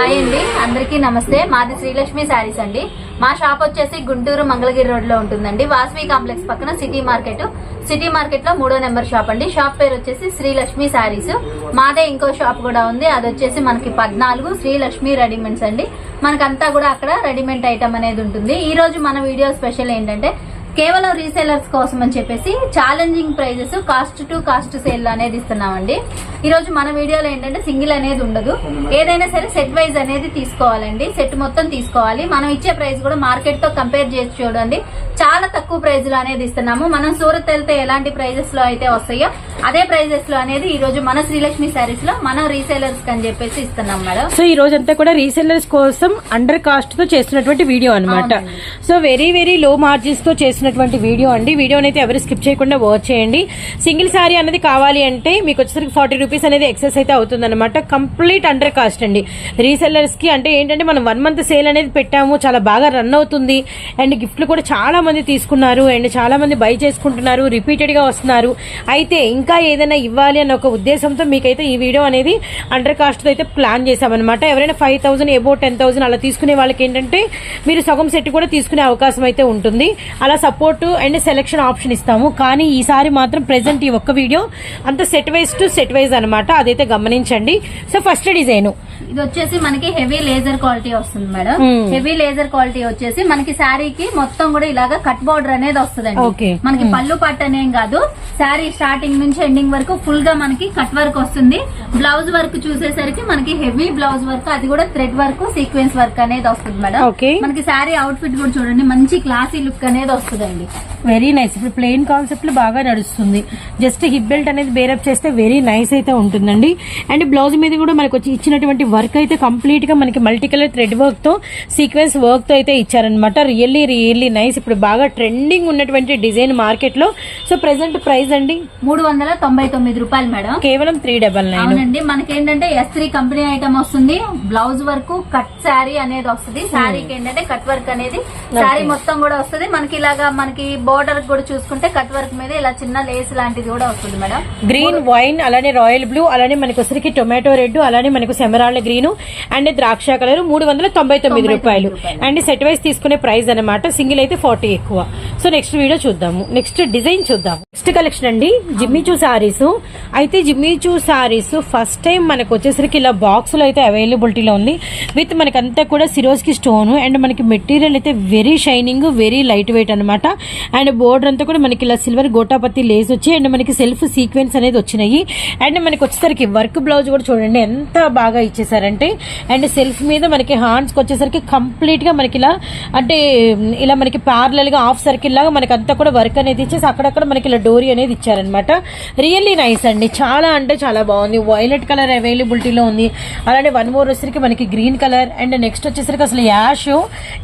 Hi అండి అందరికీ నమస్తే. మాది శ్రీలక్ష్మి శారీస్ అండి. మా షాప్ వచ్చేసి గుంటూరు మంగళగిరి రోడ్లో ఉంటుందండి. వాసవి కాంప్లెక్స్ పక్కన సిటీ మార్కెట్. సిటీ మార్కెట్లో మూడో నెంబర్ షాప్ అండి. షాప్ పేరు వచ్చేసి శ్రీలక్ష్మి శారీస్. మాదే ఇంకో షాప్ కూడా ఉంది. అది వచ్చేసి మనకి పద్నాలుగు శ్రీలక్ష్మి రెడీమేడ్స్ అండి. మనకంతా కూడా అక్కడ రెడీమేడ్ ఐటమ్ అనేది ఉంటుంది. ఈ రోజు మన వీడియో స్పెషల్ ఏంటంటే కేవలం రీసేలర్స్ కోసం అని చెప్పేసి challenging prices cost to cost sale అనేది ఇస్తున్నామండి. ఈ రోజు మన వీడియోలో ఏంటంటే సింగిల్ అనేది ఉండదు. ఏదైనా సరే సెట్ వైజ్ అనేది తీసుకోవాలండి. సెట్ మొత్తం తీసుకోవాలి. మనం ఇచ్చే ప్రైస్ కూడా మార్కెట్తో కంపేర్ చేసి చూడండి. చాలా తక్కువ ప్రైస్లో అనేది ఇస్తున్నాము. మనం సూరత్ వెళ్తే ఎలాంటి ప్రైజెస్లో అయితే వస్తాయో అదే ప్రైజెస్లో అనేది ఈ రోజు మన శ్రీలక్ష్మి శారీస్లో మనం రీసేలర్స్ అని చెప్పేసి ఇస్తున్నాం మేడం. సో ఈ రోజంతా కూడా రీసెల్లర్స్ కోసం అండర్ కాస్ట్తో చేస్తున్నటువంటి వీడియో అన్నమాట. సో వెరీ వెరీ లో మార్జిన్స్తో చేసినటువంటి వీడియో అండి. వీడియోని అయితే ఎవరు స్కిప్ చేయకుండా వాచ్ చేయండి. సింగిల్ సారీ అనేది కావాలి అంటే మీకు వచ్చేసరికి ఫార్టీ రూపీస్ అనేది ఎక్సెస్ అయితే అవుతుందన్నమాట. కంప్లీట్ అండర్ కాస్ట్ అండి. రీసెల్లర్స్కి అంటే ఏంటంటే మనం వన్ మంత్ సేల్ అనేది పెట్టాము చాలా బాగా రన్ అవుతుంది. అండ్ గిఫ్ట్లు కూడా చాలా మంది తీసుకున్నారు. అండ్ చాలా మంది బై చేసుకుంటున్నారు రిపీటెడ్గా వస్తున్నారు. అయితే ఇంకా ఏదైనా ఇవ్వాలి అన్న ఒక ఉద్దేశంతో మీకైతే ఈ వీడియో అనేది అండర్ కాస్ట్ అయితే ప్లాన్ చేసామన్నమాట ఎవరైనా five thousand above ten thousand అలా తీసుకునే వాళ్ళకి ఏంటంటే మీరు సగం సెట్ కూడా తీసుకునే అవకాశం అయితే ఉంటుంది. అలా సపోర్ట్ అండ్ సెలెక్షన్ ఆప్షన్ ఇస్తాము. కానీ ఈసారి మాత్రం ప్రెసెంట్ ఈ ఒక్క వీడియో అంత set wise to set wise అనమాట అదైతే గమనించండి. So first design. ఇది వచ్చేసి మనకి హెవీ లేజర్ క్వాలిటీ వస్తుంది మేడం. హెవీ లేజర్ క్వాలిటీ వచ్చేసి మనకి శారీకి మొత్తం కూడా ఇలాగా కట్ బోర్డర్ అనేది వస్తుందండి. Okay. మనకి పళ్ళు పట్టు అనేం కాదు. శారీ స్టార్టింగ్ నుంచి ఎండింగ్ వరకు ఫుల్గా మనకి కట్ వర్క్ వస్తుంది. బ్లౌజ్ వర్క్ చూసేసరికి మనకి హెవీ బ్లౌజ్ వర్క్ అది కూడా థ్రెడ్ వర్క్ సీక్వెన్స్ వర్క్ అనేది వస్తుంది మేడం. మనకి శారీ అవుట్ ఫిట్ కూడా చూడండి మంచి క్లాసీ లుక్ అనేది వస్తుందండి వెరీ నైస్ ఇప్పుడు ప్లెయిన్ కాన్సెప్ట్లో బాగా నడుస్తుంది. జస్ట్ హిప్ బెల్ట్ అనేది బేరప్ చేస్తే వెరీ నైస్ అయితే ఉంటుందండి. అండ్ బ్లౌజ్ మీద కూడా మనకు వచ్చి ఇచ్చినటువంటి వర్క్ అయితే కంప్లీట్గా మనకి మల్టీ కలర్ థ్రెడ్ వర్క్తో సీక్వెన్స్ వర్క్తో అయితే ఇచ్చారనమాట రియల్లీ రియల్లీ నైస్ ఇప్పుడు బాగా ట్రెండింగ్ ఉన్నటువంటి డిజైన్ మార్కెట్లో. సో ప్రెసెంట్ ప్రైస్ అండి? మూడు వందల తొంభై తొమ్మిది రూపాయలు మేడం. కేవలం త్రీ డబల్ నైన్ అవునండి. మనకి ఏంటంటే ఎస్ త్రీ కంపెనీ ఐటమ్ వస్తుంది. బ్లౌజ్ వర్క్ కట్ శారీ అనేది వస్తుంది. శారీకి ఏంటంటే కట్ వర్క్ అనేది శారీ మొత్తం కూడా వస్తుంది. మనకి ఇలాగా మనకి బోర్డర్ కూడా చూసుకుంటే కట్ వర్క్ మీద ఇలా చిన్న లేస్ లాంటిది కూడా వస్తుంది మేడం. గ్రీన్ వైన్ అలానే రాయల్ బ్లూ అలానే మనకి వచ్చరికి టొమాటో రెడ్ అలానే మనకు సెమరాళ్ళ గ్రీన్ అండ్ ద్రాక్ష కలర్ మూడు వందల తొంభై తొమ్మిది రూపాయలు. అండ్ సెట్ వైస్ తీసుకునే ప్రైస్ అనమాట సింగిల్ అయితే ఫార్టీ ఎక్కువ. సో నెక్స్ట్ వీడియో చూద్దాము. నెక్స్ట్ డిజైన్ చూద్దాం. నెక్స్ట్ కలెక్షన్ అండి. జిమ్మిచూ సారీస్ అయితే జిమ్మిచూ సారీస్ ఫస్ట్ టైం మనకు వచ్చేసరికి ఇలా బాక్స్లో అయితే అవైలబిలిటీలో ఉంది. విత్ మనకి అంతా కూడా సిరోజ్కి స్టోన్ అండ్ మనకి మెటీరియల్ అయితే very shining very light weight అనమాట అండ్ బోర్డర్ అంతా కూడా మనకి ఇలా సిల్వర్ గోటాపత్తి లేస్ వచ్చి అండ్ మనకి సెల్ఫ్ సీక్వెన్స్ అనేది వచ్చినాయి. అండ్ మనకి వచ్చేసరికి వర్క్ బ్లౌజ్ కూడా చూడండి ఎంత బాగా ఇచ్చేసారంటే అండ్ సెల్ఫ్ మీద మనకి హ్యాండ్స్కి వచ్చేసరికి కంప్లీట్గా మనకి ఇలా అంటే ఇలా మనకి ప్యారలల్గా హాఫ్ సర్కిల్ లాగా మనకి అంతా కూడా వర్క్ అనేది ఇచ్చేసి అక్కడక్కడ మనకి ఇలా డోరీ అనేది ఇచ్చారనమాట రియల్లీ నైస్ అండి. చాలా అంటే చాలా బాగుంది. వైలెట్ కలర్ అవైలబిలిటీలో ఉంది. అలానే వన్ మోర్ వచ్చేసరికి మనకి గ్రీన్ కలర్ అండ్ నెక్స్ట్ వచ్చేసరికి అసలు యాష్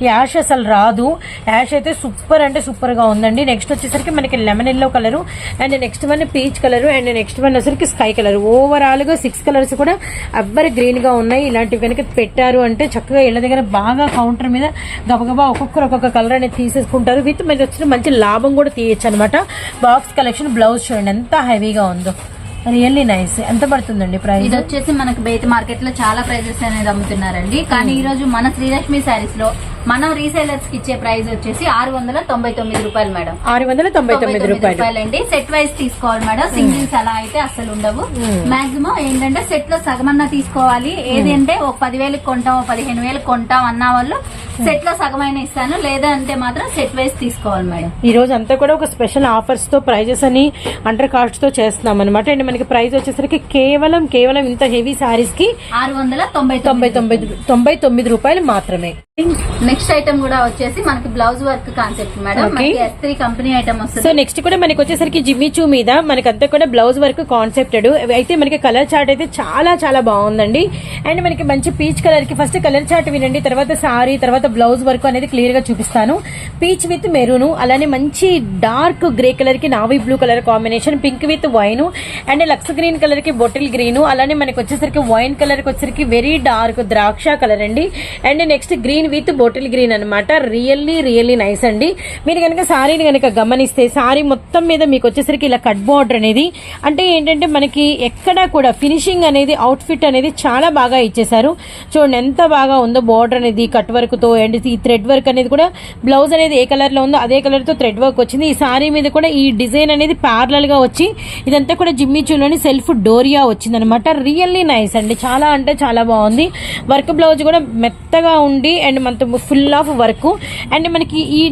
యాష్ అసలు రాదు. యాష్ అయితే సూపర్ అంటే సూపర్గా ఉందండి. నెక్స్ట్ వచ్చేసరికి మనకి lemon yellow colour and next one peach colour and next one వచ్చేసరికి స్కై కలర్ ఓవరాల్గా సిక్స్ కలర్స్ కూడా ఎవ్వరి గ్రీన్గా ఉన్నాయి. ఇలాంటివి కనుక పెట్టారు అంటే చక్కగా ఇళ్ళ దగ్గర బాగా కౌంటర్ మీద గబగబా ఒక్కొక్కరు ఒక్కొక్క కలర్ అనేది తీసేసుకుంటారు. విత్ మీద వచ్చిన మంచి లాభం కూడా తీయచ్చు అనమాట బాక్స్ కలెక్షన్ బ్లౌజ్ చూడండి ఎంత హెవీగా ఉందో. రియల్లీ నైస్ ఎంత పడుతుందండి ప్రైస్ ఇది వచ్చేసి మనకి బయట మార్కెట్లో చాలా ప్రైజెస్ అనేది అమ్ముతున్నారండి. కానీ ఈ రోజు మన శ్రీలక్ష్మి శారీస్లో మనం రీసేలర్స్కి ఇచ్చే ప్రైస్ వచ్చేసి ఆరు వందల తొంభై తొమ్మిది రూపాయలు మేడం. ఆరు వందల తొంభై తొమ్మిది రూపాయలు. రూపాయలండి సెట్ వైజ్ తీసుకోవాలి మేడం. సింగిల్స్ అలా అయితే అసలు ఉండవు. మాక్సిమం ఏంటంటే సెట్లో సగమన్నా తీసుకోవాలి. ఏది అంటే ఒక పదివేలకు కొంటాం పదిహేను వేలకు కొంటాం అన్న వాళ్ళు సెట్లో సగమైన ఇస్తాను. లేదా అంటే మాత్రం సెట్ వైజ్ తీసుకోవాలి మేడం. ఈ రోజు అంతా కూడా ఒక స్పెషల్ ఆఫర్స్తో ప్రైజెస్ అని అండర్ కాస్ట్తో చేస్తున్నాం అనమాట అండ్ మనకి ప్రైస్ వచ్చేసరికి కేవలం కేవలం ఇంత హెవీ సారీస్కి ఆరు వందల తొంభై తొంభై తొంభై తొంభై తొమ్మిది రూపాయలు మాత్రమే. నెక్స్ట్ ఐటమ్ కూడా వచ్చేసి మనకి బ్లౌజ్ వర్క్ కాన్సెప్ట్ మేడం. మనకి S three company item so వస్తుంది నెక్స్ట్ కూడా మనకి వచ్చేసరికి జిమ్మిచూ మీద మనకి అంతా కూడా బ్లౌజ్ వర్క్ కాన్సెప్టెడ్. అయితే మనకి కలర్ చార్ట్ అయితే చాలా చాలా బాగుందండి. అండ్ మనకి మంచి పీచ్ కలర్కి ఫస్ట్ కలర్ చార్ట్ వినండి. తర్వాత సారీ తర్వాత బ్లౌజ్ వర్క్ అనేది క్లియర్గా చూపిస్తాను. పీచ్ విత్ మెరూన్ అలానే మంచి డార్క్ గ్రే కలర్కి navy blue colour combination pink with wine and lux green కలర్కి బొటిల్ గ్రీన్ అలానే మనకి వచ్చేసరికి వైన్ కలర్కి వచ్చేసరికి వెరీ డార్క్ ద్రాక్ష కలర్ అండి. And next green green with bottle green అనమాట రియల్లీ రియల్లీ నైస్ అండి. మీరు కనుక శారీని కనుక గమనిస్తే శారీ మొత్తం మీద మీకు వచ్చేసరికి ఇలా కట్ బార్డర్ అనేది అంటే ఏంటంటే మనకి ఎక్కడా కూడా ఫినిషింగ్ అనేది అవుట్ఫిట్ అనేది చాలా బాగా ఇచ్చేసారు చూడండి ఎంత బాగా ఉందో బార్డర్ అనేది కట్ వర్క్తో అండ్ ఈ థ్రెడ్ వర్క్ అనేది కూడా బ్లౌజ్ అనేది ఏ కలర్లో ఉందో అదే కలర్తో థ్రెడ్ వర్క్ వచ్చింది. ఈ సారీ మీద కూడా ఈ డిజైన్ అనేది ప్యారలల్గా వచ్చి ఇదంతా కూడా జిమ్మి చూలోని సెల్ఫ్ డోరియా వచ్చిందనమాట రియల్లీ నైస్ అండి. చాలా అంటే చాలా బాగుంది. వర్క్ బ్లౌజ్ కూడా మెత్తగా ఉండి అండ్ మనతో ఫుల్ ఆఫ్ వర్క్ అండ్ మనకి ఈ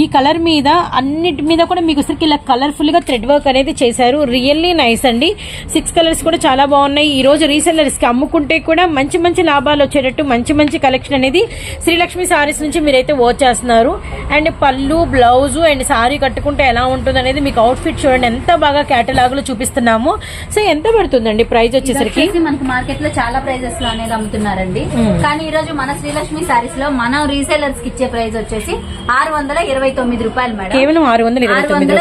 ఈ కలర్ మీద అన్నిటి మీద కూడా మీకు అసలు ఇలా కలర్ఫుల్గా థ్రెడ్ వర్క్ అనేది చేశారు. రియల్లీ నైస్ అండి. సిక్స్ కలర్స్ కూడా చాలా బాగున్నాయి. ఈ రోజు రీసెల్లర్స్కి అమ్ముకుంటే కూడా మంచి మంచి లాభాలు వచ్చేటట్టు మంచి మంచి కలెక్షన్ అనేది శ్రీలక్ష్మి సారీస్ నుంచి మీరైతే వాచ్ చేస్తున్నారు. అండ్ పళ్ళు బ్లౌజ్ అండ్ సారీ కట్టుకుంటే ఎలా ఉంటుంది అనేది మీకు అవుట్ ఫిట్ చూడండి. ఎంత బాగా కేటలాగ్లో చూపిస్తున్నాము. సో ఎంత పడుతుందండి ప్రైస్ వచ్చేసరికి? వచ్చేసి మనకి మార్కెట్లో చాలా ప్రైజెస్లో అనేది అమ్ముతున్నారండి. కానీ ఈ రోజు మన శ్రీలక్ష్మి సారీస్ లో మనం రీసేలర్స్కి ఇచ్చే ప్రైస్ వచ్చేసి ఆరు వందల ఇరవై తొమ్మిది రూపాయలు మేడం. కేవలం ఆరు వందల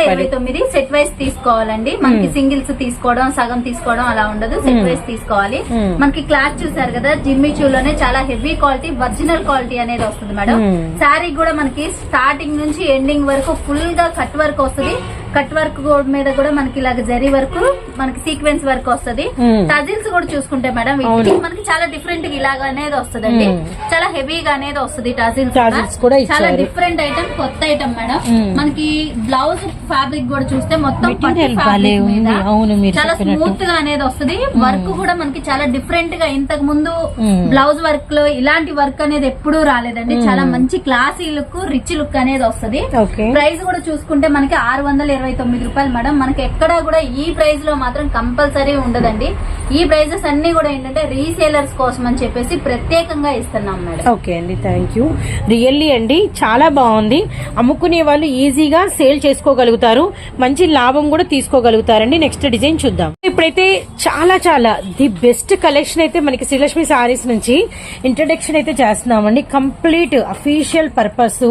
ఇరవై తొమ్మిది సెట్ వైస్ తీసుకోవాలండి. మనకి సింగిల్స్ తీసుకోవడం సగం తీసుకోవడం అలా ఉండదు. సెట్ వైస్ తీసుకోవాలి. Hmm. మనకి క్లాత్ చూసారు కదా జిమ్మి లోనే చాలా హెవీ క్వాలిటీ ఒరిజినల్ క్వాలిటీ అనేది వస్తుంది మేడం. Hmm. శారీ కూడా మనకి స్టార్టింగ్ నుంచి ఎండింగ్ వరకు ఫుల్గా కట్ వర్క్ వస్తుంది. కట్ వర్క్ మీద కూడా మనకి ఇలాగ జరీ వర్క్ మనకి సీక్వెన్స్ వర్క్ వస్తుంది. టజిల్స్ కూడా చూసుకుంటే మేడం వీటికి మనకి చాలా డిఫరెంట్గా ఇలాగ అనేది వస్తుందండి Hmm. చాలా హెవీగా అనేది వస్తుంది టజిల్స్ కూడా చాలా. డిఫరెంట్ ఐటమ్ కొత్త ఐటమ్ మేడం. మనకి బ్లౌజ్ ఫ్యాబ్రిక్ కూడా చూస్తే మొత్తం చాలా. స్మూత్గా అనేది వస్తుంది వర్క్ కూడా మనకి చాలా డిఫరెంట్గా ఇంతకు ముందు. బ్లౌజ్ వర్క్లో ఇలాంటి వర్క్ అనేది ఎప్పుడూ రాలేదండి చాలా మంచి క్లాసీ లుక్ రిచ్ లుక్ అనేది వస్తుంది ప్రైస్ కూడా చూసుకుంటే మనకి ఆరు వందల ఇరవై తొమ్మిది రూపాయలు మేడం. మనకి ఎక్కడా కూడా ఈ ప్రైస్లో మాత్రం కంపల్సరీ ఉండదండి. ఈ ప్రైజెస్ అన్ని కూడా ఏంటంటే రీసేలర్స్ కోసం అని చెప్పేసి ప్రత్యేకంగా ఇస్తున్నాం మేడం. ఓకే అండి థ్యాంక్ యూ రియల్లీ అండి చాలా బాగుంది. అమ్ముకునే వాళ్ళు ఈజీగా సేల్ చేసుకోగలుగుతారు. మంచి లాభం కూడా తీసుకోగలుగుతారండి. నెక్స్ట్ డిజైన్ చూద్దాం. ఇప్పుడైతే చాలా చాలా ది బెస్ట్ కలెక్షన్ అయితే మనకి శ్రీలక్ష్మి సారీస్ నుంచి ఇంట్రడక్షన్ అయితే చేస్తున్నామండి. Complete official purpose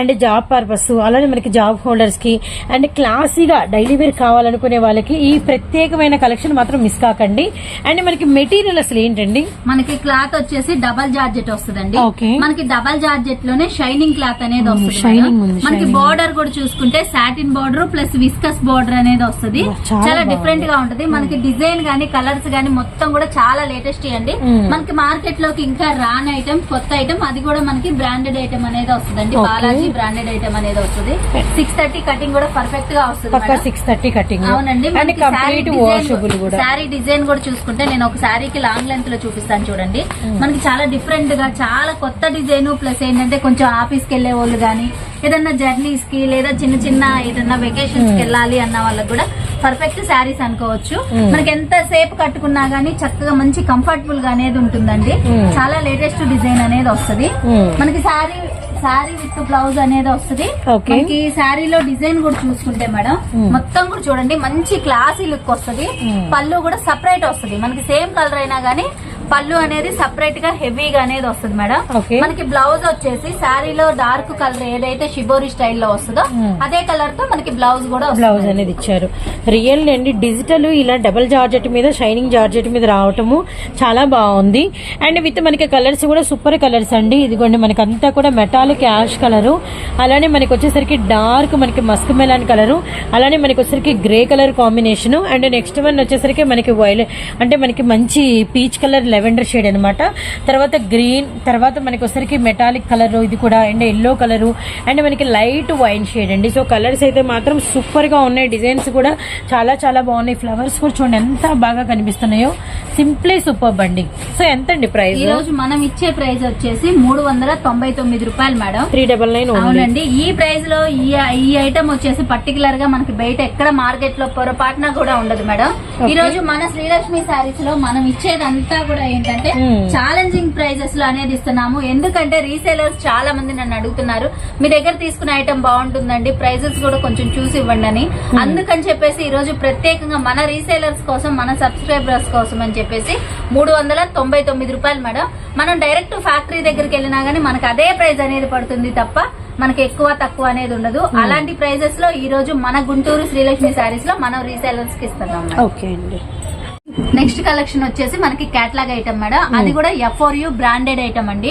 and job purpose అలానే మనకి జాబ్ హోల్డర్స్కి అండ్ క్లాసీగా డైలీ వేర్ కావాలనుకునే వాళ్ళకి ఈ ప్రత్యేకమైన కలెక్షన్ మాత్రం మిస్ కాకండి అండ్ మనకి మెటీరియల్ అసలు ఏంటండి మనకి క్లాత్ వచ్చేసి డబల్ జార్జెట్ వస్తుందండి Okay. మనకి డబల్ జార్జెట్లోనే షైనింగ్ క్లాత్ అనేది వస్తుంది shining మేడం. ఉంది, మనకి shining. బార్డర్ కూడా చూసుకుంటే satin border plus viscose border అనేది వస్తుంది చాలా చాలా బాగుంది. డిఫరెంట్గా ఉంటది మనకి డిజైన్ గానీ కలర్స్ గానీ మొత్తం కూడా చాలా లేటెస్ట్ అండి. మనకి మార్కెట్లోకి ఇంకా రాని ఐటమ్ కొత్త ఐటమ్ అది కూడా మనకి బ్రాండెడ్ ఐటమ్ అనేది వస్తుందండి Okay. బాలాజీ బ్రాండెడ్ ఐటమ్ అనేది వస్తుంది సిక్స్ థర్టీ కటింగ్ కూడా పర్ఫెక్ట్గా వస్తుంది పక్క. సిక్స్ థర్టీ కటింగ్ అవునండి అండ్ కంప్లీట్ వాషబుల్ కూడా. శారీ డిజైన్ కూడా చూసుకుంటే నేను ఒక శారీకి లాంగ్ లెంత్లో చూపిస్తాను చూడండి. మనకి చాలా డిఫరెంట్గా చాలా కొత్త డిజైన్ ప్లస్ ఏంటంటే కొంచెం ఆఫీస్కి వెళ్ళే వాళ్ళు గానీ ఏదన్నా జర్నీస్కి లేదా చిన్న చిన్న ఏదన్నా వెకేషన్స్కి వెళ్ళాలి అన్న వాళ్ళకి కూడా పర్ఫెక్ట్ శారీస్ అనుకోవచ్చు. మనకి ఎంత సేపు కట్టుకున్నా గానీ చక్కగా మంచి కంఫర్టబుల్గా అనేది ఉంటుందండి. చాలా లేటెస్ట్ డిజైన్ అనేది వస్తుంది. మనకి శారీ శారీ విత్ బ్లౌజ్ అనేది వస్తుంది. మనకి శారీలో డిజైన్ కూడా చూసుకుంటే మేడం. మొత్తం కూడా చూడండి మంచి క్లాసీ లుక్ వస్తుంది. పళ్ళు కూడా సపరేట్ వస్తుంది మనకి సేమ్ కలర్ అయినా గానీ పళ్ళు అనేది సపరేట్గా హెవీగా అనేది వస్తుంది మేడం. మనకి బ్లౌజ్ వచ్చేసి శారీలో డార్క్ కలర్ ఏదైతే షిబోరి స్టైల్లో వస్తుందో Mm. అదే కలర్తో మనకి బ్లౌజ్ కూడా బ్లౌజ్ అనేది ఇచ్చారు. రియల్ అండి డిజిటల్ ఇలా డబుల్ జార్జెట్ మీద షైనింగ్ జార్జెట్ మీద రావటము చాలా బాగుంది. అండ్ విత్ మనకి కలర్స్ కూడా సూపర్ కలర్స్ అండి. ఇదిగోండి మనకి అంతా కూడా మెటాలిక్ యాష్ కలరు అలానే మనకి వచ్చేసరికి డార్క్ మనకి మస్క్ మెలాన్ కలరు అలానే మనకి వచ్చేసరికి grey colour combination and next one వచ్చేసరికి మనకి వైలెట్ అంటే మనకి మంచి పీచ్ కలర్ లెవెండర్ షేడ్ అన్నమాట. తర్వాత గ్రీన్ తర్వాత మనకి వచ్చేసరికి మెటాలిక్ కలర్ ఇది కూడా అండ్ ఎల్లో కలరు అండ్ మనకి లైట్ వైన్ షేడ్ అండి. సో కలర్స్ అయితే మాత్రం సూపర్గా ఉన్నాయి. డిజైన్స్ కూడా చాలా చాలా బాగున్నాయి. ఫ్లవర్స్ కూడా చూడండి ఎంత బాగా కనిపిస్తున్నాయో. సింప్లీ సూపర్ అండి సో ఎంత అండి ప్రైస్? ఈ రోజు మనం ఇచ్చే ప్రైస్ వచ్చేసి మూడు వందల తొంభై తొమ్మిది రూపాయలు మేడం. త్రీ డబల్ నైన్ అవునండి. ఈ ప్రైస్లో ఈ ఈ ఐటమ్ వచ్చేసి పర్టికులర్గా మనకి బయట ఎక్కడ మార్కెట్లో పొరపాటున కూడా ఉండదు మేడం. ఈ రోజు మన శ్రీలక్ష్మి శారీస్లో మనం ఇచ్చేదంతా కూడా ఏంటంటే. ఛాలెంజింగ్ ప్రైజెస్లో అనేది ఇస్తున్నాము. ఎందుకంటే రీసేలర్స్ చాలా మంది నన్ను అడుగుతున్నారు మీ దగ్గర తీసుకునే ఐటమ్ బాగుంటుందండి ప్రైజెస్ కూడా కొంచెం చూసి ఇవ్వండి అని. అందుకని చెప్పేసి ఈ రోజు ప్రత్యేకంగా మన రీసేలర్స్ కోసం మన సబ్స్క్రైబర్స్ కోసం అని చెప్పేసి మూడు వందల తొంభై తొమ్మిది రూపాయలు మేడం. మనం డైరెక్ట్ ఫ్యాక్టరీ దగ్గరికి వెళ్ళినా గానీ మనకు అదే ప్రైస్ అనేది పడుతుంది తప్ప మనకి ఎక్కువ తక్కువ అనేది ఉండదు. అలాంటి ప్రైజెస్లో ఈ రోజు మన గుంటూరు శ్రీలక్ష్మి శారీస్లో మనం రీసేలర్స్కి ఇస్తున్నాం. ఓకే అండి. నెక్స్ట్ కలెక్షన్ వచ్చేసి మనకి కేటలాగ్ ఐటమ్ మేడం. అది కూడా ఎఫ్ఓర్ యూ బ్రాండెడ్ ఐటమ్ అండి.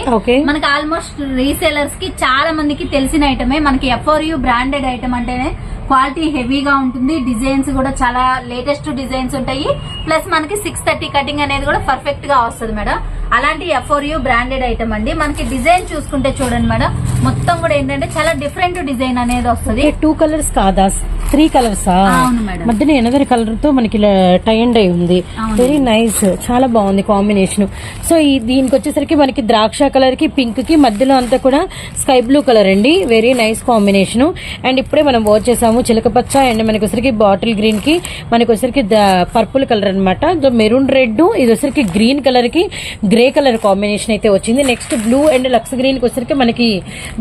మనకి ఆల్మోస్ట్ రీసేలర్స్కి చాలా మందికి తెలిసిన ఐటమే మనకి ఎఫ్ఓర్ యూ బ్రాండెడ్ ఐటమ్ అంటేనే క్వాలిటీ హెవీగా ఉంటుంది. డిజైన్స్ కూడా చాలా లేటెస్ట్ డిజైన్స్ ఉంటాయి. ప్లస్ మనకి సిక్స్ థర్టీ కటింగ్ అనేది కూడా పర్ఫెక్ట్గా వస్తుంది మేడం. అలాంటి ఎఫ్ఓర్ యూ బ్రాండెడ్ ఐటమ్ అండి. మనకి డిజైన్ చూసుకుంటే చూడండి మేడం. మొత్తం కూడా ఏంటంటే చాలా డిఫరెంట్ డిజైన్ అనేది వస్తుంది. టూ కలర్స్ కాదా? త్రీ కలర్సా. మధ్యన ఎనదర్ కలర్తో మనకి ఇలా టై అండ్ అయి ఉంది. వెరీ నైస్ చాలా బాగుంది కాంబినేషన్ సో ఈ దీనికి వచ్చేసరికి మనకి ద్రాక్ష కలర్కి పింక్కి మధ్యలో అంతా కూడా స్కై బ్లూ కలర్ అండి. వెరీ నైస్ కాంబినేషన్ అండ్ ఇప్పుడే మనం వాచ్ చేసాము చిలకపచ్చ అండ్ మనకి వచ్చరికి బాటిల్ గ్రీన్కి మనకి వచ్చరికి పర్పుల్ కలర్ అనమాట మెరూన్ రెడ్ ఇది వచ్చరికి గ్రీన్ కలర్కి గ్రే కలర్ కాంబినేషన్ అయితే వచ్చింది. నెక్స్ట్ బ్లూ అండ్ లక్స్ గ్రీన్కి వచ్చరికి మనకి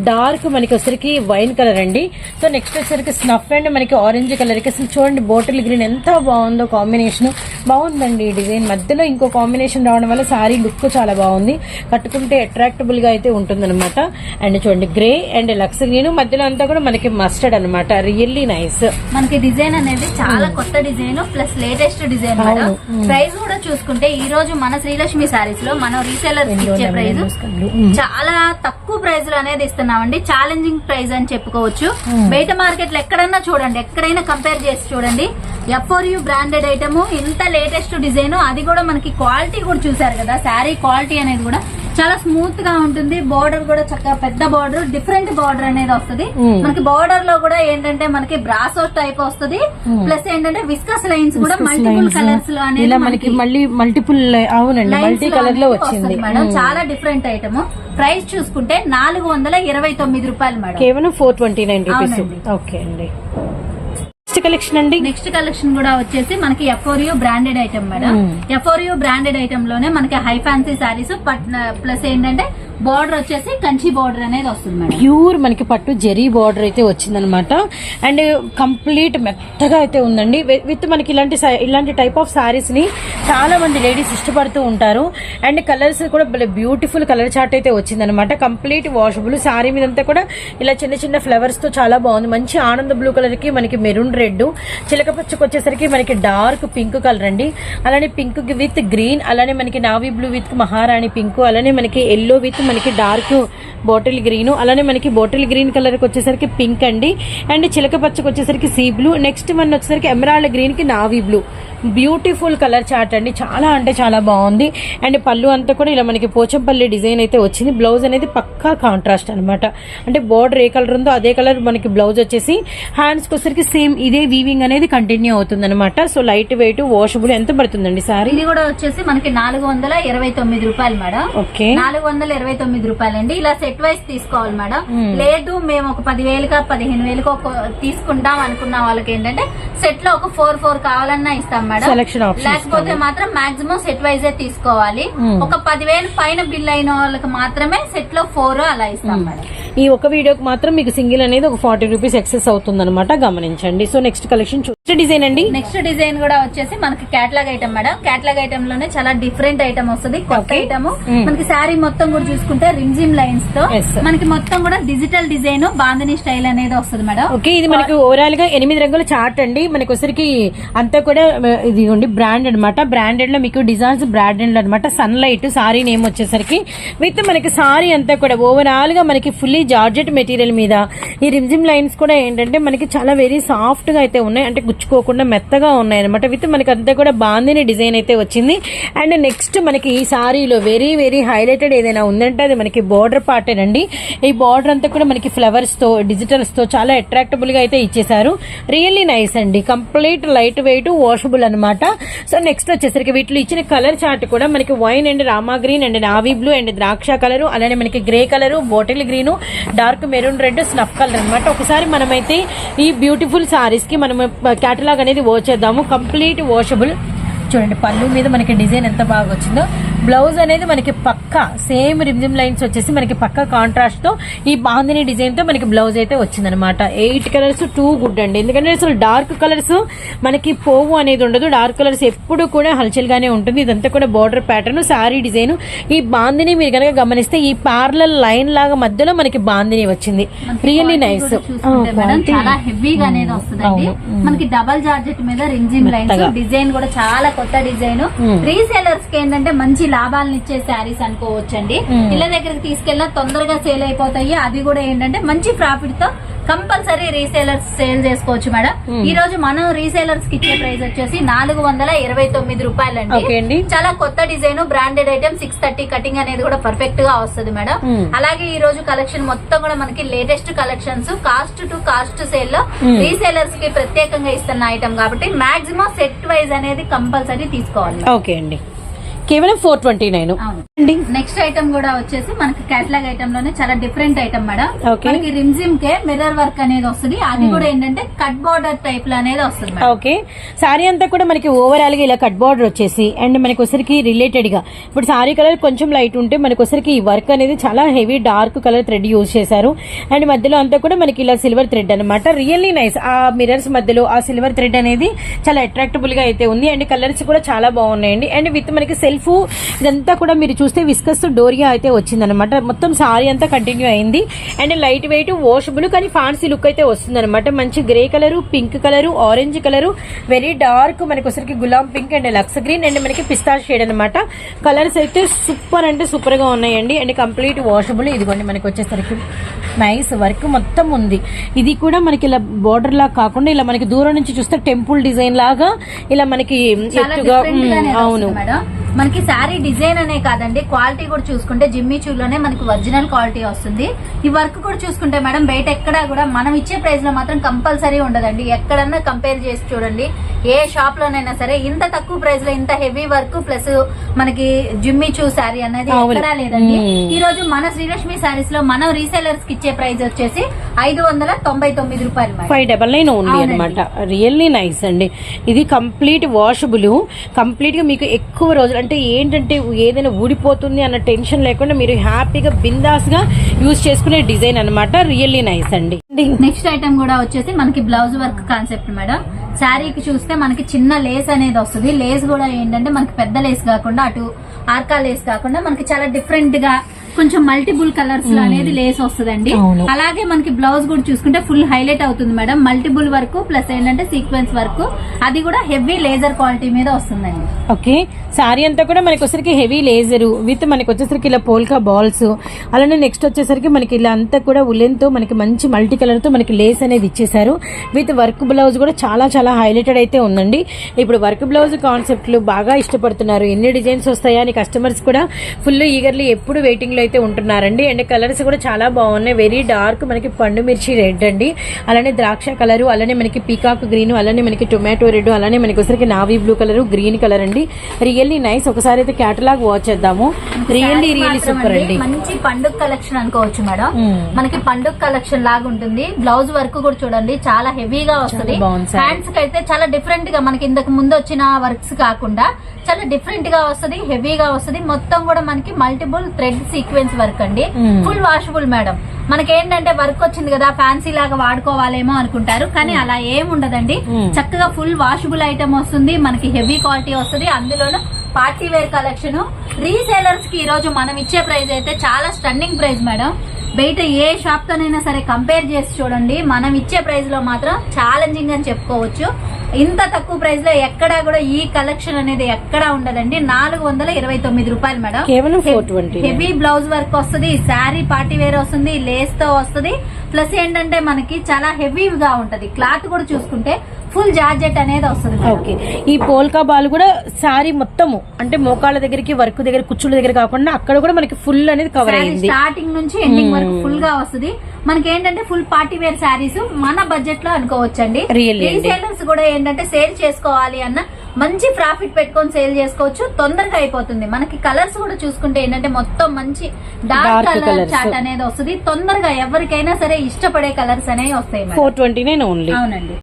డార్క్ మనకి వచ్చరికి వైన్ కలర్ అండి. సో నెక్స్ట్ వచ్చరికి స్నఫ్ అండ్ మనకి ఆరెంజ్ కలర్కి అసలు చూడండి బాటిల్ గ్రీన్ ఎంత బాగుందో కాంబినేషన్. బాగుందండి ఈ డిజైన్. మధ్యలో ఇంకో కాంబినేషన్ రావడం వల్ల సారీ లుక్ చాలా బాగుంది. కట్టుకుంటే అట్రాక్టబుల్గా అయితే ఉంటుంది అనమాట అండ్ చూడండి గ్రే అండ్ లక్స్ గ్రీన్. మధ్యలో అంతా కూడా మనకి మస్టర్డ్ అనమాట రియల్లీ నైస్. మనకి డిజైన్ అనేది చాలా కొత్త design plus latest design. Price కూడా చూసుకుంటే ఈ రోజు మన శ్రీలక్ష్మి సారీస్లో మనం రీసేలర్ ఇచ్చే ప్రైస్ చాలా తక్కువ ప్రైస్లో అనేది ఇస్తున్నామండి ఛాలెంజింగ్ ప్రైస్ అని చెప్పుకోవచ్చు. బయట మార్కెట్లో ఎక్కడన్నా చూడండి ఎక్కడైనా కంపేర్ చేసి చూడండి. ఎఫ్ఓర్ యూ బ్రాండెడ్ ఐటమ్ ఇంత లేటెస్ట్ డిజైన్ అది కూడా మనకి క్వాలిటీ కూడా చూసారు కదా శారీ క్వాలిటీ అనేది కూడా. చాలా స్మూత్గా ఉంటుంది. బోర్డర్ కూడా చక్కగా పెద్ద బోర్డర్ డిఫరెంట్ బోర్డర్ అనేది వస్తుంది. మ్మ్. మనకి బోర్డర్లో కూడా ఏంటంటే మనకి బ్రాసో టైప్ వస్తుంది. ప్లస్ ఏంటంటే విస్కస్ లైన్స్ కూడా మల్టిపుల్ కలర్స్లో అనేది మనకి మళ్ళీ మల్టిపుల్ అవునండి మల్టీ కలర్లో వచ్చింది. మేడం. చాలా డిఫరెంట్ ఐటమ్ ప్రైస్ చూసుకుంటే నాలుగు వందల ఇరవై తొమ్మిది రూపాయలు మేడం. కేవలం four twenty nine rupees. Okay అండి. నెక్స్ట్ కలెక్షన్ అండి నెక్స్ట్ కలెక్షన్ కూడా వచ్చేసి మనకి ఎఫోరియో బ్రాండెడ్ ఐటమ్ మేడం. ఎఫోరియో బ్రాండెడ్ ఐటమ్లోనే మనకి హై ఫ్యాన్సీ సారీస్ ప్లస్ ఏంటంటే బార్డర్ వచ్చేసి కంచి బార్డర్ అనేది వస్తుంది మేడం. ప్యూర్ మనకి పట్టు జెరీ బార్డర్ అయితే వచ్చిందనమాట అండ్ కంప్లీట్ మెత్తగా అయితే ఉందండి. విత్ మనకి ఇలాంటి ఇలాంటి టైప్ ఆఫ్ సారీస్ని చాలా మంది లేడీస్ ఇష్టపడుతూ ఉంటారు. అండ్ కలర్స్ కూడా బ్యూటిఫుల్ కలర్ చార్ట్ అయితే వచ్చిందనమాట కంప్లీట్ వాషబుల్ సారీ మీదంతా కూడా ఇలా చిన్న చిన్న ఫ్లవర్స్తో చాలా బాగుంది. మంచి ఆనంద బ్లూ కలర్కి మనకి మెరూన్ రెడ్ చిలక పచ్చకు వచ్చేసరికి మనకి డార్క్ పింక్ కలర్ అండి. అలానే పింక్ విత్ గ్రీన్ అలానే మనకి నావీ బ్లూ విత్ మహారాణి పింక్ అలానే మనకి ఎల్లో విత్ మనకి డార్క్ బాటిల్ గ్రీన్ అలానే మనకి బాటిల్ గ్రీన్ కలర్కి వచ్చేసరికి పింక్ అండి. అండ్ చిలక పచ్చకి వచ్చేసరికి సీ బ్లూ నెక్స్ట్ వన్ వచ్చేసరికి ఎమరాల్డ్ గ్రీన్కి navy blue. Beautiful colour chart అండి. చాలా అంటే చాలా బాగుంది. అండ్ పళ్ళు అంతా కూడా ఇలా మనకి పోచంపల్లి డిజైన్ అయితే వచ్చింది. బ్లౌజ్ అనేది పక్కా కాంట్రాస్ట్ అన్నమాట. అంటే బోర్డర్ ఏ కలర్ ఉందో అదే కలర్ మనకి బ్లౌజ్ వచ్చేసి హ్యాండ్స్కి వచ్చేసరికి సేమ్ ఇదే వీవింగ్ అనేది కంటిన్యూ అవుతుంది అనమాట సో లైట్ వెయిట్ వాషబుల్ ఎంత పడుతుందండి సారీ? ఇది కూడా వచ్చేసి మనకి నాలుగు వందల ఇరవై తొమ్మిది రూపాయలు మేడం. ఓకే. నాలుగు వందల ఇరవై తొమ్మిది రూపాయలండి. ఇలా సెట్ వైస్ తీసుకోవాలి మేడం. Hmm. లేదు మేము ఒక పదివేలుగా పదిహేను వేలుగా ఒక తీసుకుంటాం అనుకున్న వాళ్ళకి ఏంటంటే సెట్లో ఒక ఫోర్ ఫోర్ కావాలన్నా ఇస్తాం మేడం. Options లేకపోతే మాత్రం మాక్సిమం సెట్ వైజ్ తీసుకోవాలి. Hmm. ఒక పదివేలు పైన బిల్ అయిన వాళ్ళకి మాత్రమే సెట్లో ఫోర్ అలా Hmm. ఇస్తాం మేడం. ఈ ఒక వీడియోకి మాత్రం మీకు సింగిల్ అనేది ఒక ఫార్టీ రూపీస్ ఎక్సెస్ అవుతుంది గమనించండి. So next collection next design అండి? నెక్స్ట్ డిజైన్ కూడా వచ్చేసి మనకి కేటలాగ్ ఐటమ్ మేడం. కేటలాగ్ ఐటమ్లోనే చాలా డిఫరెంట్ ఐటమ్ వస్తుంది. కొత్త. Item Mm. మనకి శారీ మొత్తం కూడా చూసుకుంటే రిమ్జిమ్ లైన్స్తో. మనకి మొత్తం కూడా డిజిటల్ డిజైన్ బాందని స్టైల్ అనేది వస్తుంది మేడం. ఓకే ఇది మనకి ఓవరాల్గా ఎనిమిది రంగుల చార్ట్ అండి. మనకి వచ్చరికి అంతా కూడా ఇదిగోండి ఇది ఉండి బ్రాండ్ అనమాట బ్రాండెడ్లో మీకు డిజైన్స్ బ్రాండెడ్ అనమాట సన్ లైట్ సారీ నేమ్ వచ్చేసరికి. విత్ మనకి సారీ అంతా కూడా ఓవరాల్గా మనకి ఫుల్లీ జార్జెట్ మెటీరియల్ మీద. ఈ రిమ్జిమ్ లైన్స్ కూడా ఏంటంటే మనకి చాలా వెరీ సాఫ్ట్గా అయితే ఉన్నాయి. అంటే గుచ్చుకోకుండా మెత్తగా ఉన్నాయి అనమాట విత్ మనకి అంతా కూడా బాందిని డిజైన్ అయితే వచ్చింది. అండ్ నెక్స్ట్ మనకి ఈ సారీలో వెరీ వెరీ హైలైటెడ్ ఏదైనా ఉందంటే అది మనకి బార్డర్ పార్టేనండి ఈ బార్డర్ అంతా కూడా మనకి ఫ్లవర్స్తో డిజిటల్స్తో చాలా అట్రాక్టబుల్గా అయితే ఇచ్చేసారు రియల్లీ నైస్ అండి. కంప్లీట్ లైట్ వెయిట్ వాషబుల్ అన్నమాట. సో నెక్స్ట్ వచ్చేసరికి వీటిలో ఇచ్చిన కలర్ చార్ట్ కూడా మనకి wine and Rama green and navy blue and ద్రాక్ష కలర్ అలానే మనకి grey colour bottle green dark maroon red snuff colour అన్నమాట. ఒకసారి మనమైతే ఈ బ్యూటిఫుల్ సారీస్కి మనం కేటలాగ్ అనేది వాచ్ చేద్దాము. కంప్లీట్ వాషబుల్ చూడండి పళ్ళు మీద మనకి డిజైన్ ఎంత బాగా వచ్చిందో. బ్లౌజ్ అనేది మనకి పక్క సేమ్ రిమ్జిమ్ లైన్స్ వచ్చేసి మనకి పక్క కాంట్రాస్ట్తో ఈ బాందిని డిజైన్తో మనకి బ్లౌజ్ అయితే వచ్చిందనమాట ఎయిట్ కలర్స్ టూ గుడ్ అండి. ఎందుకంటే అసలు డార్క్ కలర్స్ మనకి పోవు అనేది ఉండదు. డార్క్ కలర్స్ ఎప్పుడు కూడా హల్చల్ గానే ఉంటుంది. ఇదంతా కూడా బార్డర్ ప్యాటర్న్ సారీ డిజైన్ ఈ బాందిని మీరు కనుక గమనిస్తే ఈ పార్లర్ లైన్ లాగా మధ్యలో మనకి బాందిని వచ్చింది. రియల్లీ నైస్ మేడం చాలా హెవీగా అనేది వస్తుందండి. మనకి డబల్ జార్జెట్ మీద రింజిమ్ లైన్స్ మెత్తగా. డిజైన్ కూడా చాలా కొత్త డిజైన్. రీసేలర్స్కి ఏంటంటే మంచి లాభాలను ఇచ్చే శారీస్ అనుకోవచ్చండి. ఇళ్ళ దగ్గరికి తీసుకెళ్ళినా తొందరగా సేల్ అయిపోతాయి అది కూడా ఏంటంటే మంచి ప్రాఫిట్తో కంపల్సరీ రీసేలర్స్ సేల్ చేసుకోవచ్చు మేడం. ఈ రోజు మనం రీసేలర్స్కి ఇచ్చే ప్రైస్ వచ్చేసి నాలుగు వందల ఇరవై తొమ్మిది ఓకే రూపాయలండి అండి చాలా కొత్త design branded item six thirty cutting అనేది కూడా పర్ఫెక్ట్గా వస్తుంది మేడం. అలాగే ఈ రోజు కలెక్షన్ మొత్తం కూడా మనకి latest collections cost to cost సేల్లో. రీసేలర్స్కి ప్రత్యేకంగా ఇస్తున్న ఐటమ్ కాబట్టి మాక్సిమం సెట్ వైజ్ అనేది కంపల్సరీ తీసుకోవాలి ఓకే అండి కేవలం four twenty nine next item కూడా వచ్చేసి మనకి కేటలాగ్ ఐటమ్లోనే చాలా డిఫరెంట్ ఐటమ్ మేడం. మనకి రిమ్జిమ్ కే మిర్రర్ వర్క్ అనేది వస్తుంది. అది కూడా ఏంటంటే కట్ బోర్డర్ టైప్లో అనేది వస్తుంది ఓకే సారీ అంతా కూడా మనకి ఓవరాల్గా ఇలా కట్ బార్డర్ వచ్చేసి అండ్ మనకి ఒకసారికి రిలేటెడ్గా. ఇప్పుడు సారీ కలర్ కొంచెం లైట్ ఉంటే మనకి ఒకసారికి ఈ వర్క్ అనేది చాలా heavy dark colour thread use చేశారు. అండ్ మధ్యలో అంతా కూడా మనకి ఇలా సిల్వర్ థ్రెడ్ అనమాట రియల్లీ నైస్ ఆ మిరర్స్ మధ్యలో ఆ సిల్వర్ థ్రెడ్ అనేది చాలా అట్రాక్టబుల్గా అయితే ఉంది. అండ్ కలర్స్ కూడా చాలా బాగున్నాయండి. అండ్ విత్ మనకి సెల్ఫ్ ఇదంతా కూడా మీరు చూస్తే విస్కస్ డోరియా అయితే వచ్చిందనమాట మొత్తం సారీ అంతా కంటిన్యూ అయింది. అండ్ లైట్ వెయిట్ వాషబుల్ కానీ ఫాన్సీ లుక్ అయితే వస్తుందన్నమాట. మంచి grey colour pink colour orange colour very dark మనకి ఒకసారికి గులాబ్ pink and Lux green and మనకి పిస్తా షేడ్ అనమాట కలర్స్ అయితే సూపర్ అంటే సూపర్గా ఉన్నాయండి. అండ్ కంప్లీట్ వాషబుల్ ఇదిగోండి మనకి వచ్చేసరికి నైస్ వర్క్ మొత్తం ఉంది. ఇది కూడా మనకి ఇలా బార్డర్ లాగా కాకుండా ఇలా మనకి దూరం నుంచి చూస్తే టెంపుల్ డిజైన్ లాగా ఇలా మనకి ఎత్తుగా అవును. మనకి శారీ డిజైన్ అనే కాదండి. క్వాలిటీ కూడా చూసుకుంటే జిమ్మి చూలోనే మనకి ఒరిజినల్ క్వాలిటీ వస్తుంది. ఈ వర్క్ కూడా చూసుకుంటే మేడం బయట ఎక్కడా కూడా మనం ఇచ్చే ప్రైస్లో మాత్రం కంపల్సరీ ఉండదండి. ఎక్కడన్నా కంపేర్ చేసి చూడండి. ఏ షాప్ లోనైనా సరే ఇంత తక్కువ ప్రైస్లో ఇంత హెవీ వర్క్ ప్లస్ మనకి జిమ్మి చూ శారీ అనేది. ఎక్కడా లేదండి. ఈ రోజు మన శ్రీలక్ష్మి శారీస్లో మనం రీసేలర్స్కి ఇచ్చే ప్రైస్ వచ్చేసి ఐదు వందల తొంభై తొమ్మిది రూపాయలు ఫైవ్ డబల్ నైన్ ఓన్లీ అవునండి. అనమాట రియల్లీ నైస్ అండి. ఇది కంప్లీట్ వాషబుల్ కంప్లీట్గా మీకు ఎక్కువ రోజులు అంటే ఏంటంటే ఏదైనా ఊడిపోతుంది అన్న టెన్షన్ లేకుండా మీరు హ్యాపీగా బిందాస్గా యూజ్ చేసుకునే డిజైన్ అన్నమాట. రియల్లీ నైస్ అండి. నెక్స్ట్ ఐటమ్ కూడా వచ్చేసి మనకి బ్లౌజ్ వర్క్ కాన్సెప్ట్ మేడం. శారీకి చూస్తే మనకి చిన్న లేస్ అనేది వస్తుంది. లేస్ కూడా ఏంటంటే మనకి పెద్ద లేస్ కాకుండా అటు ఆర్కా లేస్ కాకుండా మనకి చాలా డిఫరెంట్గా కొంచెం మల్టిపుల్ కలర్స్లో అనేది లేస్ వస్తుందండి. అలాగే మనకి బ్లౌజ్ కూడా చూసుకుంటే ఫుల్ హైలైట్ అవుతుంది మేడం. మల్టిపుల్ వర్క్ ప్లస్ ఏంటంటే సీక్వెన్స్ వర్క్. అది కూడా హెవీ లేజర్ క్వాలిటీ మీద వస్తుందండి. ఓకే సారీ అంతా కూడా మనకి వచ్చేసరికి హెవీ లేజర్ విత్ మనకి వచ్చేసరికి ఇలా పోల్కా బాల్స్ అలానే నెక్స్ట్ వచ్చేసరికి మనకి ఇలా అంతా కూడా ఉలెన్తో మనకి మంచి మల్టీ కలర్తో మనకి లేస్ అనేది ఇచ్చేసారు విత్ వర్క్ బ్లౌజ్ కూడా చాలా చాలా హైలైటెడ్ అయితే ఉందండి. ఇప్పుడు వర్క్ బ్లౌజ్ కాన్సెప్ట్లు బాగా ఇష్టపడుతున్నారు. ఎన్ని డిజైన్స్ వస్తాయా అని కస్టమర్స్ కూడా ఫుల్ ఈగర్లీ ఎప్పుడు వెయిటింగ్లో అయితే ఉంటున్నారండి. అండ్ కలర్స్ కూడా చాలా బాగున్నాయి. వెరీ డార్క్ మనకి పండు మిర్చి రెడ్ అండి. అలానే ద్రాక్ష కలర్ అలానే మనకి పీకాక్ గ్రీన్ అలానే మనకి టొమాటో రెడ్ అలానే మనకి వచ్చరికి navy blue colour green colour అండి. Really nice. ఒకసారి అయితే క్యాటలాగ్ వాచ్ చేద్దాం రియల్లీ రియల్లీ సూపర్ అండి, మంచి పండుగ కలెక్షన్ అనుకోవచ్చు మేడం. మనకి పండుగ కలెక్షన్ లాగా ఉంటుంది. బ్లౌజ్ వర్క్ కూడా చూడండి. చాలా హెవీగా వస్తుంది. హ్యాండ్స్కి అయితే చాలా డిఫరెంట్గా మనకి ఇంతకు ముందు వచ్చిన వర్క్స్ కాకుండా చాలా డిఫరెంట్గా వస్తుంది హెవీగా వస్తుంది. మొత్తం కూడా మనకి మల్టిపుల్ థ్రెడ్ సీక్వెన్స్ వర్క్ అండి. ఫుల్ వాషబుల్ మేడం మనకి ఏంటంటే వర్క్ వచ్చింది కదా ఫ్యాన్సీ లాగా వాడుకోవాలేమో అనుకుంటారు. కానీ అలా ఏం ఉండదండి. మ్మ్. చక్కగా ఫుల్ వాషబుల్ ఐటమ్ వస్తుంది మనకి హెవీ క్వాలిటీ వస్తుంది. అందులోనూ పార్టీ వేర్ కలెక్షన్. రీసేలర్స్కి ఈ రోజు మనం ఇచ్చే ప్రైస్ అయితే చాలా స్టన్నింగ్ ప్రైస్ మేడం. బయట ఏ షాప్ తోనైనా సరే కంపేర్ చేసి చూడండి. మనం ఇచ్చే ప్రైస్లో మాత్రం ఛాలెంజింగ్ అని చెప్పుకోవచ్చు. ఇంత తక్కువ ప్రైస్లో ఎక్కడా కూడా ఈ కలెక్షన్ అనేది ఎక్కడా ఉండదండి. నాలుగు వందల ఇరవై తొమ్మిది రూపాయలు మేడం. కేవలం 420. హెవీ బ్లౌజ్ వర్క్ వస్తుంది శారీ పార్టీ వేర్ వస్తుంది లేస్తో వస్తుంది. ప్లస్ ఏంటంటే మనకి చాలా హెవీగా ఉంటది. క్లాత్ కూడా చూసుకుంటే ఫుల్ జార్జెట్ అనేది వస్తుంది. ఓకే. ఈ పోల్కా బాల్ కూడా సారీ మొత్తము అంటే మోకాళ్ళ దగ్గరికి వర్క్ దగ్గర కుచ్చుల దగ్గర కాకుండా అక్కడ కూడా మనకి ఫుల్ అనేది కవర్ అయింది స్టార్టింగ్ నుంచి ఎండింగ్ వరకు ఫుల్గా వస్తుంది. మనకి ఏంటంటే ఫుల్ పార్టీ వేర్ శారీస్ మన బడ్జెట్లో అనుకోవచ్చండి. రీసేలర్స్ కూడా ఏంటంటే సేల్ చేసుకోవాలి అన్న మంచి ప్రాఫిట్ పెట్టుకొని సేల్ చేసుకోవచ్చు. తొందరగా అయిపోతుంది. మనకి కలర్స్ కూడా చూసుకుంటే ఏంటంటే మొత్తం మంచి డార్క్ కలర్. చాట్ అనేది వస్తుంది. తొందరగా ఎవరికైనా సరే ఇష్టపడే కలర్స్ అనేవి వస్తాయి. ఫోర్ ట్వంటీ అవునండి.